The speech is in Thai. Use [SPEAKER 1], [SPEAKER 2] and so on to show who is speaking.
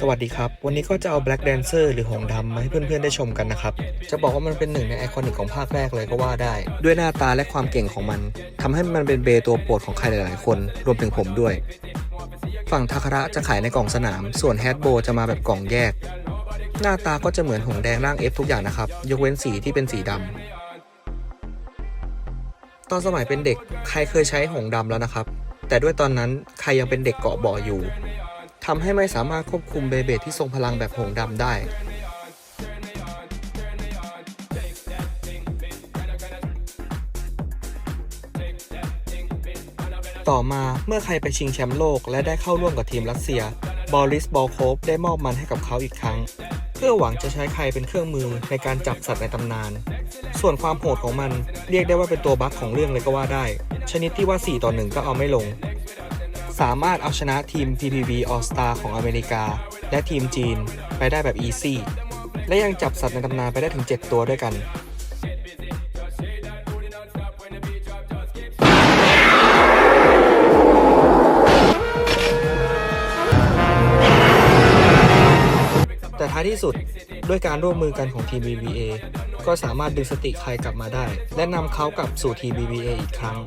[SPEAKER 1] สวัสดีครับ วันนี้ก็จะเอา Black Dancer หรือหงดำมาให้เพื่อนๆได้ชมกันนะครับ จะบอกว่ามันเป็นหนึ่งในไอคอนิกของภาคแรกเลยก็ว่าได้ ด้วยหน้าตาและความเก่งของมันทำให้มันเป็นเบตัวโปรดของใครหลายๆคน รวมถึงผมด้วย ฝั่งทาคาระจะขายในกล่องสนาม ส่วนแฮดโบจะมาแบบกล่องแยก หน้าตาก็จะเหมือนหงแดงร่าง F ทุกอย่างนะครับ ยกเว้นสีที่เป็นสีดำตอนสมัยเป็นเด็กใครเคยใช้หงดำแล้วนะครับ แต่ด้วยตอนนั้นใครยังเป็นเด็กเกาะบ่ออยู่ทำให้ไม่สามารถควบคุมเบเบดที่ทรงพลังแบบหงดำได้ ต่อมาเมื่อใครไปชิงแชมป์โลกและได้เข้าร่วมกับทีมรัสเซีย บอริสบอลโคฟได้มอบมันให้กับเขาอีกครั้ง เพื่อหวังจะใช้ใครเป็นเครื่องมือในการจับสัตว์ในตำนาน ส่วนความโหดของมันเรียกได้ว่าเป็นตัวบั๊กของเรื่องเลยก็ว่าได้ ชนิดที่ว่า 4 ต่อ 1 ก็เอาไม่ลง สามารถเอาชนะทีม PPV All Star ของอเมริกา และทีมจีนไปได้แบบอีซี่และยังจับสัตว์ในตำนานไปได้ถึง 7 ตัวด้วยกัน แต่ท้ายที่สุดด้วยการร่วมมือกันของทีม BBA ก็สามารถดึงสติใครกลับมาได้ และนำเขากลับสู่ทีม BBA อีกครั้ง